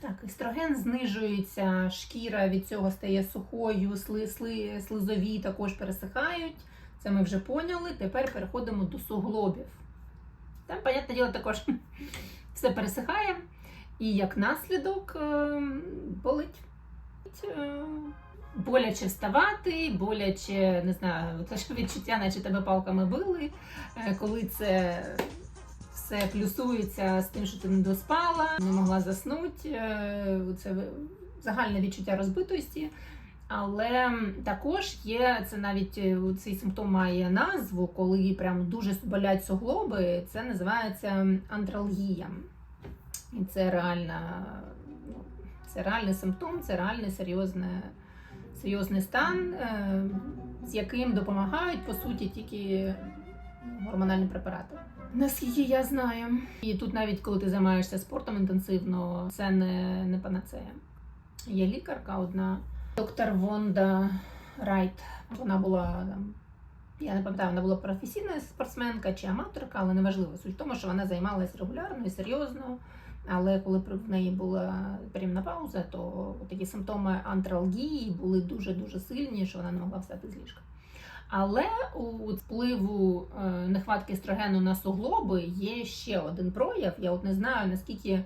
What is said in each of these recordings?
Так, естроген знижується, шкіра від цього стає сухою, сли, сли, слизові також пересихають. Це ми вже поняли. Тепер переходимо до суглобів. Там, понятне діло, також все пересихає, і як наслідок е, болить. Е, Боляче вставати, боляче, не знаю, те ж відчуття, наче тебе палками били, Е, коли це все плюсується з тим, що ти не доспала, не могла заснути. е, Це загальне відчуття розбитості. Але також є це навіть е, цей симптом має назву, коли прям дуже болять суглоби. Це називається антралгія. І це реальна, ну, це реальний симптом, це реальний серйозне, серйозний стан, е, з яким допомагають по суті тільки гормональні препарати. Наскільки я знаю, і тут навіть коли ти займаєшся спортом інтенсивно, це не, не панацея. Є лікарка одна, доктор Вонда Райт. Вона була там. Я не пам'ятаю, вона була професійна спортсменка чи аматорка, але неважливо. Суть в тому, що вона займалась регулярно і серйозно. Але коли в неї була перімна пауза, то такі симптоми антралгії були дуже-дуже сильні, що вона не могла встати з ліжка. Але у впливу е, нехватки естрогену на суглоби є ще один прояв. Я от не знаю, наскільки е,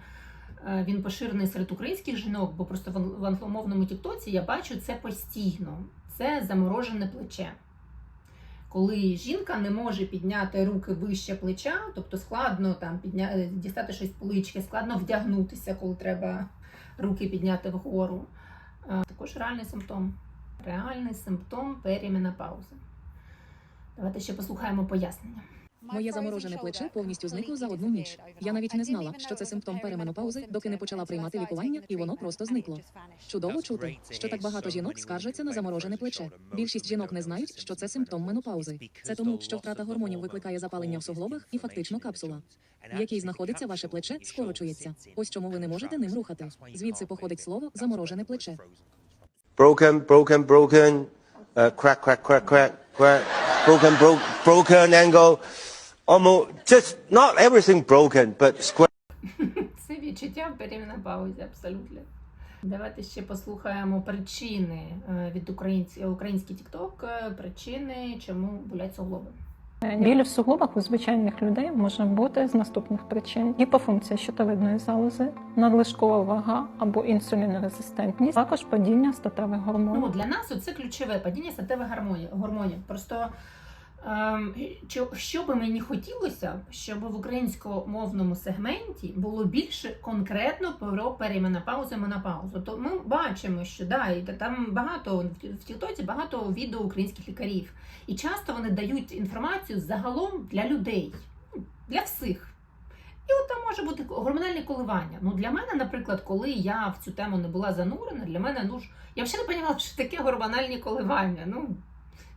він поширений серед українських жінок, бо просто в англомовному тіктоці я бачу це постійно. Це заморожене плече. Коли жінка не може підняти руки вище плеча, тобто складно там підня... е, дістати щось з полички, складно вдягнутися, коли треба руки підняти вгору. Також реальний симптом. Реальний симптом періменопаузи. Давайте ще послухаємо пояснення. Моє заморожене плече повністю зникло за одну ніч. Я навіть не знала, що це симптом переменопаузи, доки не почала приймати лікування, і воно просто зникло. Чудово чути, що так багато жінок скаржаться на заморожене плече. Більшість жінок не знають, що це симптом менопаузи. Це тому, що втрата гормонів викликає запалення в суглобах і фактично капсула, в якій знаходиться ваше плече, скорочується. Ось чому ви не можете ним рухати. Звідси походить слово заморожене плече. broken, broken, broken, uh, crack, crack, crack, crack, crack, broken, broke, broken angle. Almost just not everything broken, but square. Це відчуття в паузі, абсолютно. Давайте ще послухаємо причини е, від українців, український TikTok, е, причини, чому болять суглоби. Біль в суглобах у звичайних людей може бути з наступних причин: гіпофункція щитовидної залози, надлишкова вага або інсулінорезистентність, також падіння статевих Ну, для нас це ключове падіння статевих гормонів. гормонів. Просто що, що би мені хотілося, щоб в українськомовному сегменті було більше конкретно про періменопаузу і менопаузу. То ми бачимо, що да, і там багато в Тіктоці багато відео українських лікарів. І часто вони дають інформацію загалом для людей, ну, для всіх. І от там може бути гормональні коливання. Ну для мене, наприклад, коли я в цю тему не була занурена, для мене ну ж я взагалі не розуміла, що таке гормональні коливання. Ну,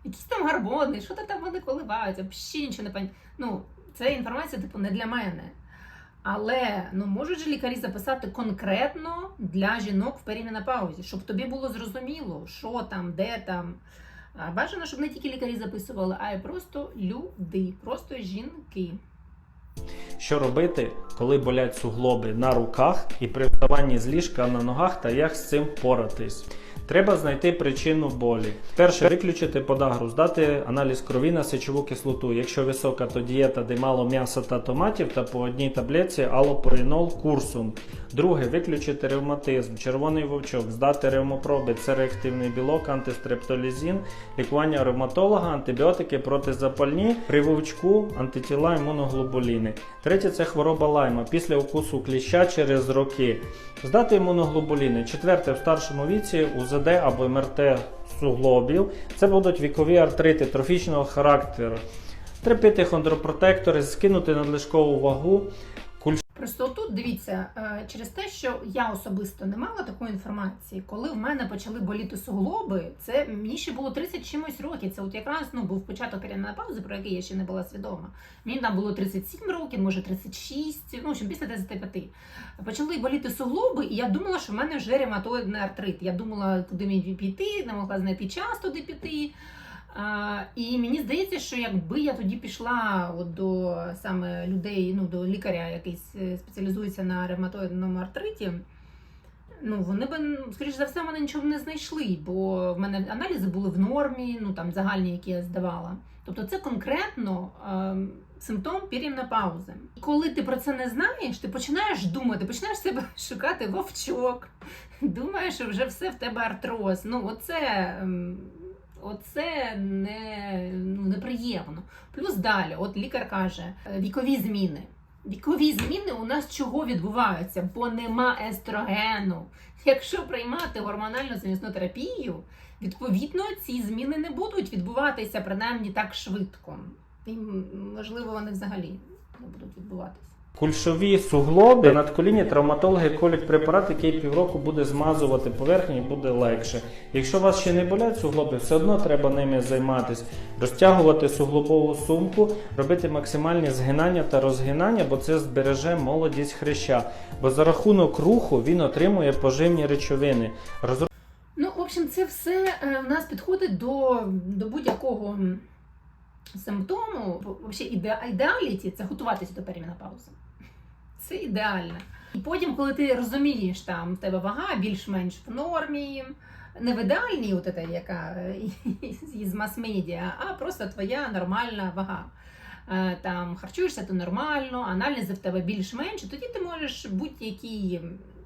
якісь там гормони, що то там вони коливаються, взагалі нічого не пам'ятаю. Ну, це інформація, типу, не для мене. Але ну можуть же лікарі записати конкретно для жінок в періменопаузі, щоб тобі було зрозуміло, що там, де там. Бажано, щоб не тільки лікарі записували, а й просто люди, просто жінки. Що робити, коли болять суглоби на руках і при вставанні з ліжка на ногах та як з цим впоратись? Треба знайти причину болі. Перше, виключити подагру, здати аналіз крові на сечову кислоту. Якщо висока, то дієта, де мало м'яса та томатів, та по одній таблетці алопорінол курсум. Друге, виключити ревматизм, червоний вовчок, здати ревмопроби, це реактивний білок, антистрептолізін, лікування ревматолога, антибіотики протизапальні, при вовчку, антитіла, імуноглобуліни. Третє це хвороба лайма після укусу кліща через роки. Здати імуноглобуліни. Четверте, в старшому віці УЗД або МРТ суглобів. Це будуть вікові артрити трофічного характеру. Трепити хондропротектори, скинути надлишкову вагу, Просто тут дивіться, е, через те, що я особисто не мала такої інформації, коли в мене почали боліти суглоби, це мені ще було 30 чимось років. Це от якраз ну був початок періменопаузи, про який я ще не була свідома. Мені там було 37 років, може 36, ну в общем, після 35. Почали боліти суглоби, і я думала, що в мене вже ревматоїдний артрит. Я думала, куди мені піти, не могла знайти час туди піти. І мені здається, що якби я тоді пішла от до саме людей, ну до лікаря, який спеціалізується на ревматоїдному артриті, ну вони б, скоріш за все, мене нічого не знайшли, бо в мене аналізи були в нормі, ну там загальні, які я здавала. Тобто це конкретно ем, симптом періменопаузи. І коли ти про це не знаєш, ти починаєш думати, починаєш себе шукати вовчок, думаєш, що вже все в тебе артроз. Ну, оце, ем, оце не, ну, неприємно. Плюс далі, от лікар каже, е, вікові зміни. Вікові зміни у нас чого відбуваються? Бо нема естрогену. Якщо приймати гормональну замісну терапію, відповідно ці зміни не будуть відбуватися принаймні так швидко. І можливо вони взагалі не будуть відбуватися. Кульшові суглоби над коліні травматологи колють препарат, який півроку буде змазувати поверхню і буде легше. Якщо у вас ще не болять суглоби, все одно треба ними займатися, розтягувати суглобову сумку, робити максимальні згинання та розгинання, бо це збереже молодість хряща. Бо за рахунок руху він отримує поживні речовини. Розро- Ну, в общем, це все е, в нас підходить до, до будь-якого симптому. Взагалі, іде, ідеаліті це готуватися до періменопаузи. Це ідеально. І потім, коли ти розумієш, там в тебе вага більш-менш в нормі, не в ідеальній, от ета, яка е, із мас-медіа, а просто твоя нормальна вага. Е, Там харчуєшся ти нормально, аналізи в тебе більш-менш, тоді ти можеш будь-які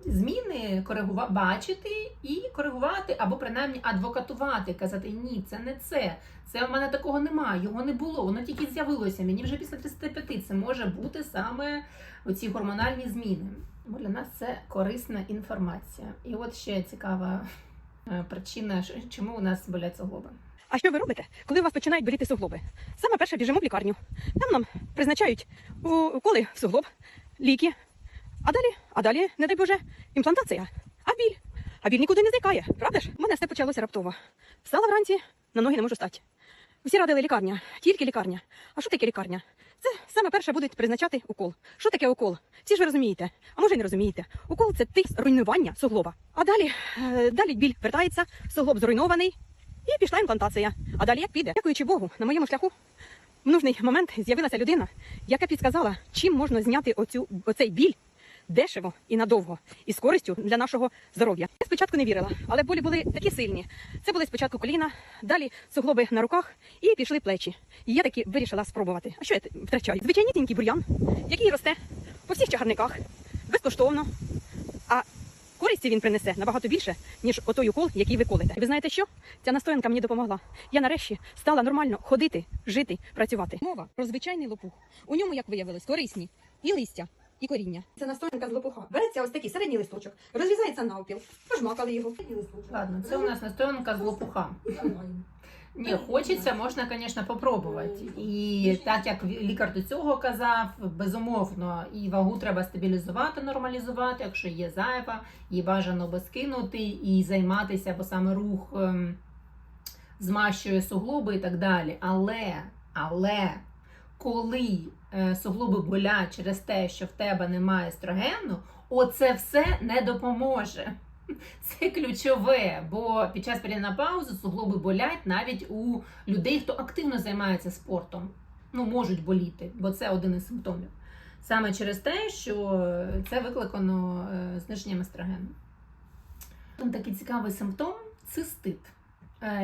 зміни коригува... бачити і коригувати, або принаймні адвокатувати, казати ні, це не це. Це в мене такого немає, його не було, воно тільки з'явилося. Мені вже після 35 це може бути саме оці гормональні зміни. Бо для нас це корисна інформація. І от ще цікава е, причина, чому у нас болять суглоби. А що ви робите, коли у вас починають боліти суглоби? Саме перше біжимо в лікарню. Там нам призначають уколи в суглоб, ліки. А далі, а далі, не дай Боже, імплантація. А біль. А біль нікуди не зникає, правда ж? У мене все почалося раптово. Встала вранці, на ноги не можу стати. Всі радили лікарня, тільки лікарня. А що таке лікарня? Це саме перше будуть призначати укол. Що таке укол? Всі ж ви розумієте, а може й не розумієте. Укол це тиск руйнування суглоба. А далі, е, далі біль вертається, суглоб зруйнований, і пішла імплантація. А далі як піде? Дякуючи Богу, на моєму шляху в нужний момент з'явилася людина, яка підсказала, чим можна зняти оцю, оцей біль дешево і надовго, і з користю для нашого здоров'я. Я спочатку не вірила, але болі були такі сильні. Це були спочатку коліна, далі суглоби на руках і пішли плечі. І я таки вирішила спробувати. А що я втрачаю? Звичайнісінький бур'ян, який росте по всіх чагарниках, безкоштовно. А користі він принесе набагато більше, ніж отой укол, який ви колите. Ви знаєте що? Ця настоянка мені допомогла. Я нарешті стала нормально ходити, жити, працювати. Мова про звичайний лопух. У ньому, як виявилось, корисні і листя, і коріння. Це настоянка з лопуха. Береться ось такий середній листочок, розрізається навпіл, пожмакали його. Ладно, це у нас настоянка з лопуха. Ні, хочеться, можна, звісно, попробувати. І так як лікар до цього казав, безумовно, і вагу треба стабілізувати, нормалізувати, якщо є зайва, її бажано би скинути і займатися, бо саме рух ем, змащує суглоби і так далі. Але, але коли суглоби болять через те, що в тебе немає естрогену, оце все не допоможе. Це ключове, бо під час періменопаузи суглоби болять навіть у людей, хто активно займається спортом. Ну, можуть боліти, бо це один із симптомів. Саме через те, що це викликано е, зниженням естрогену. Такий цікавий симптом цистит.